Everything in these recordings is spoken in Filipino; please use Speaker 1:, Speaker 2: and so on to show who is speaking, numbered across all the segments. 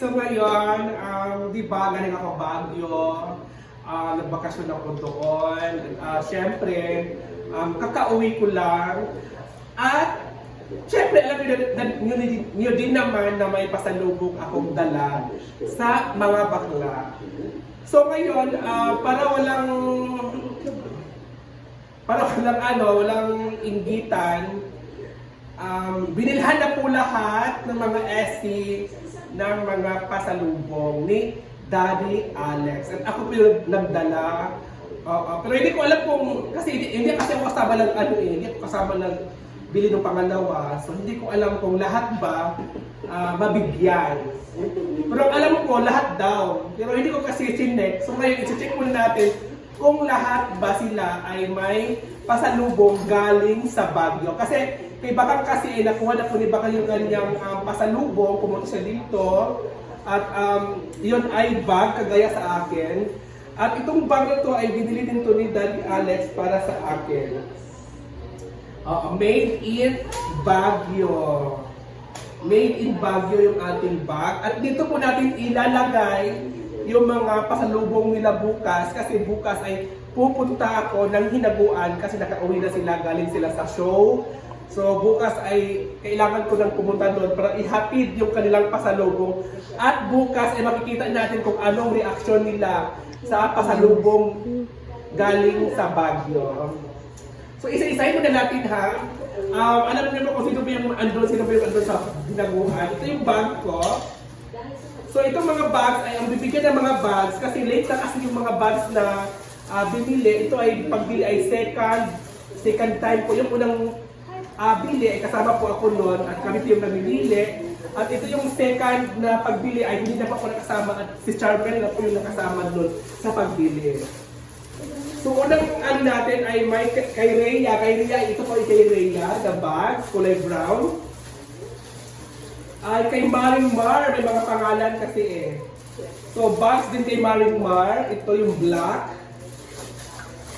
Speaker 1: So ngayon, um, di ba, galing ako Baguio, uh, nagbakasyon ako doon. Uh, Siyempre, um, kakauwi ko lang. At Siyempre, alam niyo, niyo, niyo din naman na may pasalubong akong dala sa mga bakla. So ngayon, ah, para walang para walang ano, walang inggitan, um, binilhan na po lahat ng mga SC ng mga pasalubong ni Daddy Alex. At ako po yung nagdala. Oo, pero hindi ko alam kung, kasi hindi, hindi kasi ako kasama ng ano eh, hindi ako kasama ng bili ng pangalawa. So hindi ko alam kung lahat ba ah, mabigyan. Pero alam ko, lahat daw. Pero hindi ko kasi chinek. So ngayon, isi-check muna natin kung lahat ba sila ay may pasalubong galing sa Baguio. Kasi kay Bakang kasi eh, nakuha na po ni Bakang yung kanyang um, pasalubong, pumunta siya dito. At um, yun ay bag kagaya sa akin. At itong bag na to ay binili din to ni Daddy Alex para sa akin. Oo, made in Baguio. Made in Baguio yung ating bag. At dito po natin ilalagay yung mga pasalubong nila bukas kasi bukas ay pupunta ako ng hinaguan kasi nakauwi na sila, galing sila sa show. So bukas ay kailangan ko nang pumunta doon para ihatid yung kanilang pasalubong. At bukas ay makikita natin kung anong reaksyon nila sa pasalubong galing sa Baguio. So isa-isahin muna natin ha. Um, alam niyo ba kung sino ba yung andun, sino ba yung andun sa binaguhan. Ito yung bag ko. So itong mga bags ay ang bibigyan ng mga bags kasi late na kasi yung mga bags na ah, binili. Ito ay pagbili ay second, second time ko. Yung unang ah, bili ay kasama po ako noon at kami po yung namimili. At ito yung second na pagbili ay hindi na pa ako nakasama at si Charmel na po yung nakasama noon sa pagbili. So unang ano natin ay may kay Rhea, kay Rhea, ito po ay kay Rhea, the bag, kulay brown. Ay kay Maring Mar, may mga pangalan kasi eh. So bags din kay Maring Mar, ito yung black.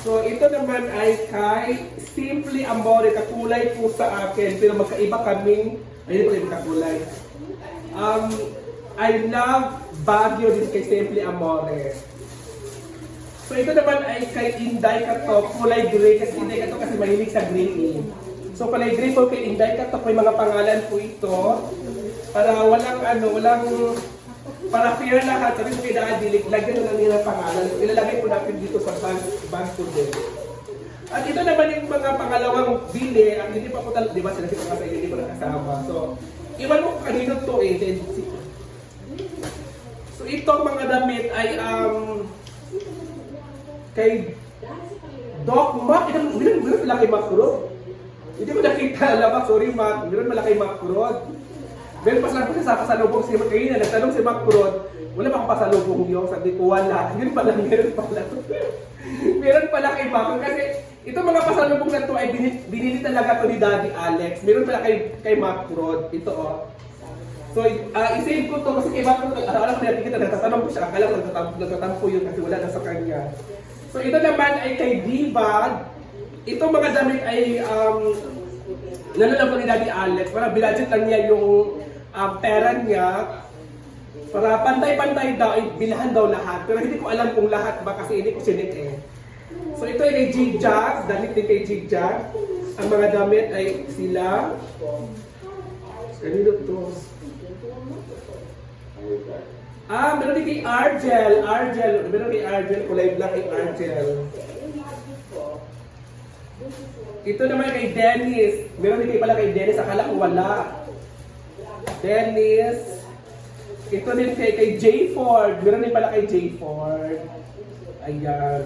Speaker 1: So ito naman ay kay Simply Amore, kakulay po sa akin, pero magkaiba kaming, ayun po yung kakulay. Um, I love Baguio din kay Simply Amore. So ito naman ay kay Inday Kato, kulay gray kasi Inday Kato kasi mahilig sa green eh. So kulay gray po kay Inday Kato, may mga pangalan po ito. Para walang ano, walang para fair lahat, sabi ko kay Daddy, lagyan na lang nila ng pangalan. Ilalagay po natin dito sa bag, bag ko din. At ito naman yung mga pangalawang bili, at hindi pa po talaga, di ba sinabi ko nga sa inyo, hindi ko nakasama. So, iwan mo kanino to eh. Then, si- so, itong mga damit ay um, kay Doc Mac, ilan, ilan, ilan malaki Macro? Hindi ko nakita, alam Mac, sorry Mac, ilan malaki? Meron pa lang po siya sa pasalubong si Mac, na nagtanong si Macro, wala akong pasalubong yung sabi ko wala, yun pala, meron pala. meron pala kay Mac, kasi itong mga pasalubong na to ay binili, talaga to ni Daddy Alex. Meron pala kay, kay Macro, ito oh. So, uh, isave ko to kasi kay Macro, alam ko natin kita, nagtatanong ko siya, akala ko nagtatampo, nagtatampo yun kasi wala na sa kanya. So ito naman ay kay Diva. Itong mga damit ay um, nalala ko ni Daddy Alex. Para binadget lang niya yung um, pera niya. Para pantay-pantay daw, ay bilhan daw lahat. Pero hindi ko alam kung lahat ba kasi hindi ko sinik eh. So ito ay kay Jigjag, damit din kay Jigjag. Ang mga damit ay sila. Kanino to? Ah, meron din kay Argel. Argel. Meron kay Argel. Kulay black kay Argel. Ito naman kay Dennis. Meron din kay pala kay Dennis. Akala ko wala. Dennis. Ito din kay, kay J. Ford. Meron din pala kay J. Ford. Ayan.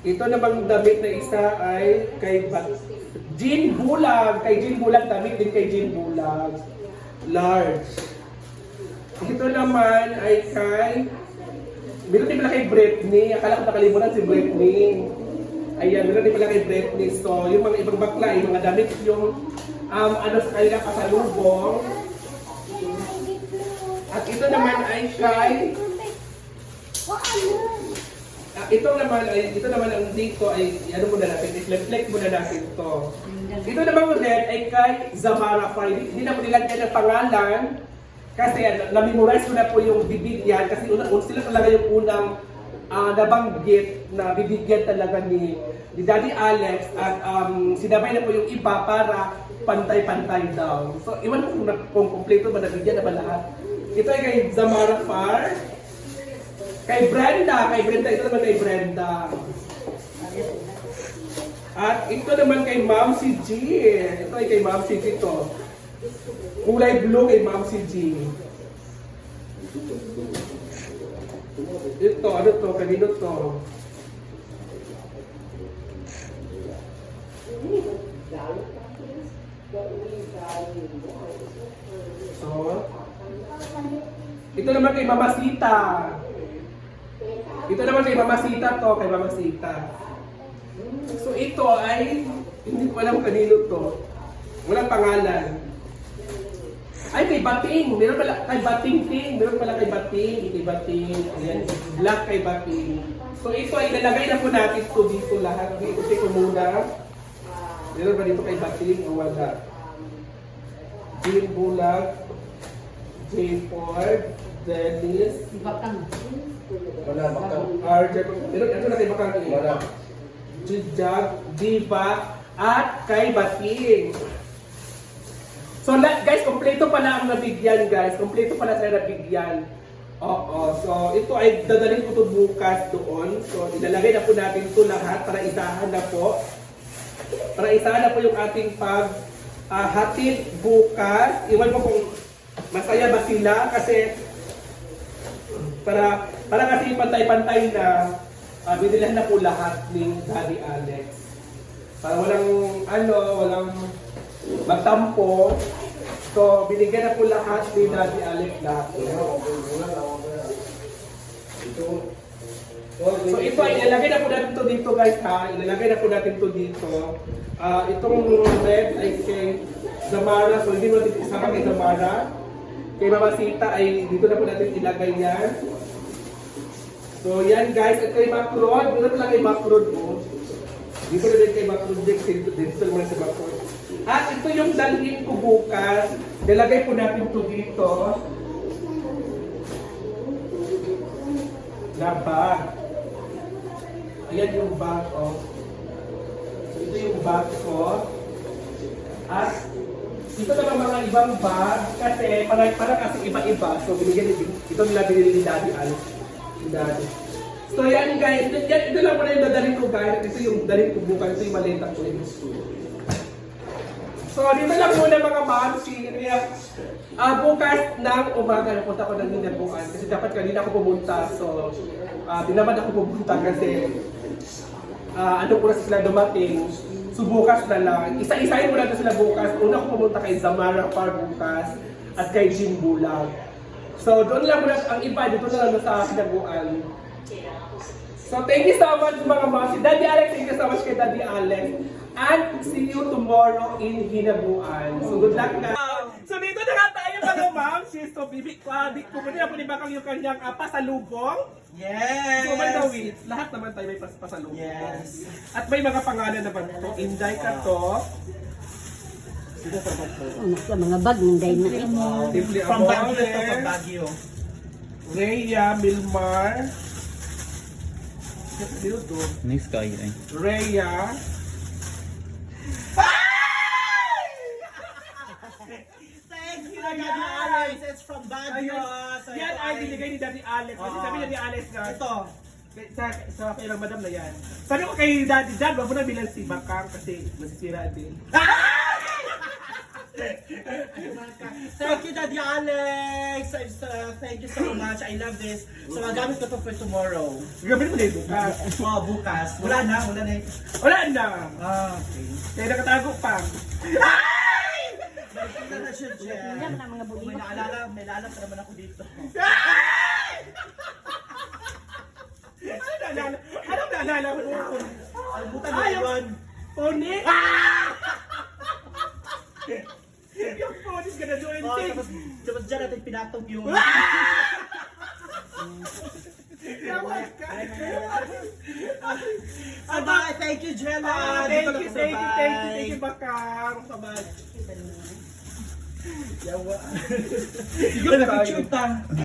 Speaker 1: Ito namang damit na isa ay kay ba- Jean Bulag. Kay Jean Bulag, damit din kay Jean Bulag. Large. Ito naman ay kay... Meron din pala kay Britney. Akala ko nakalimutan si Britney. Ayan, meron din pala kay Britney. So, yung mga ibang bakla, yung mga damit yung um, ano sa kanila pasalubong. At ito naman ay kay... Ah, ito naman ay ito naman ang dito ay ano muna natin, i-reflect muna natin to. Ito naman red ay kay Zamara Fry. Hindi na mo nilagyan ng pangalan Kasi ano, na-memorize ko na po yung bibigyan kasi una, un, sila talaga yung unang ah, nabanggit na bibigyan talaga ni, ni Daddy Alex at um, sinabay na po yung iba para pantay-pantay daw. So, iwan ko kung, kung kompleto ba nabigyan na ba lahat. Ito ay kay Zamara Far. Kay Brenda, kay Brenda, ito naman kay Brenda. At ito naman kay Ma'am si G. Ito ay kay Ma'am si G to. Kulay blue kay Ma'am si G. Ito, ano to? Kanino to? So, ito naman kay Mama Sita. Ito naman kay Mama Sita to, kay Mama Sita. So ito ay, hindi ko alam kanino to. Walang pangalan. Ay, kay Bating. Meron pala kay Bating Ting. Meron pala kay Bating. Kay Bating. Ayan. Black kay Bating. So ito ay ilalagay na po natin to dito lahat. Ikuti ko muna. Meron ba dito kay Bating o wala? Jean Bulag. Jane Ford. Dennis.
Speaker 2: Bakang.
Speaker 3: Wala, baka.
Speaker 1: RJ. Meron, ano na kay Bakang?
Speaker 3: Wala.
Speaker 1: Jijag, Diva, at kay Bating. So guys, kompleto pala ang nabigyan guys. Kompleto pala sila nabigyan. Oo. So ito ay dadalhin ko to bukas doon. So ilalagay na po natin to lahat para isahan na po. Para isahan na po yung ating pag ah, hatid bukas. Iwan ko kung masaya ba sila kasi para para kasi pantay-pantay na uh, binilhan na po lahat ni Daddy Alex. Para walang ano, walang magtampo. So, binigyan na po lahat ni Daddy Alex lahat. So, ito ay ilalagay na po natin to dito guys ha. Ilalagay na po natin to dito. Ah, itong red ay kay Zamara. So, hindi mo natin isama kay Zamara. Kay Mama ay dito na po natin ilagay yan. So yan guys, at kay Macron, dito lang kay Macron po. Dito na din kay Macron, dito, dito naman sa Macron. At ito yung dalhin ko bukas. Nilagay po natin to dito. Na bag. Ayan yung bag oh. So ito yung bag ko. At ito naman mga ibang bag kasi para para kasi iba-iba. So binigyan ni ito nila binili ni Daddy Al. Ni Daddy. So yan guys, ito, yan, ito lang pala yung dadalhin ko guys. Ito yung dalhin ko bukas. Ito yung malita ko in school. So dito lang muna mga mamsi. Kaya ah bukas ng umaga napunta ko ng Hinabuan kasi dapat kanina ako pumunta. So ah di ako pumunta kasi ah ano na sila dumating. So bukas na lang. Isa-isahin mo na sila bukas. Una ko pumunta kay Zamara Par bukas at kay Jim Bulag. So doon lang muna ang iba dito na lang sa Hinabuan. So thank you so much mga ma'am. Si Daddy Alex, thank you so much kay Daddy Alex. And see you tomorrow in Hinabuan. So good luck na. So dito na nga tayo mga ma'am. So bibig ko, big ko muna po ni Bakang yung kanyang uh, pasalubong.
Speaker 3: Yes!
Speaker 1: So by the way, lahat naman tayo may pas pasalubong.
Speaker 3: Yes.
Speaker 1: At may mga pangalan naman to. Inday ka to.
Speaker 2: Ano sa mga bag ninday na eh.
Speaker 1: Simply
Speaker 3: From Baguio to from Baguio.
Speaker 1: Rhea Milmar. Sino to?
Speaker 4: Nice guy ay.
Speaker 1: Rhea.
Speaker 3: Thank you, Daddy Alex. It's from Baguio.
Speaker 1: Ayun. Yan ay binigay ni Daddy Alex. Kasi
Speaker 3: Oo.
Speaker 1: sabi niya ni Alex nga,
Speaker 3: Ito.
Speaker 1: sa, sa kailang madam na yan. Sabi ko kay Daddy Dad, wag mo na bilang si Bakang kasi masisira din.
Speaker 3: Thank you, Daddy Alex. I'm so- thank you so much. I love this. So, magamit ko to for tomorrow.
Speaker 1: Gabi mo na yung bukas.
Speaker 3: Bukas. Wala na, wala na.
Speaker 1: Wala na.
Speaker 3: Ah, okay.
Speaker 1: Kaya nakatago pa.
Speaker 3: Nakikita na siya, Jen.
Speaker 2: Yan na mga
Speaker 3: Kung may naalala, may naalala pa naman ako dito.
Speaker 1: Ano naalala? Ano naalala mo?
Speaker 3: Albutan
Speaker 1: Ayaw.
Speaker 3: yun.
Speaker 1: Pony? yung pony ka na doon.
Speaker 3: Oh, tapos, tapos dyan natin pinatong yung...
Speaker 1: Yaman ka.
Speaker 3: Bye! Thank you, Jenna!
Speaker 1: Ah, thank you, thank you, thank you, thank you, Bakang.
Speaker 3: Bye. Yawa. Na picture ta.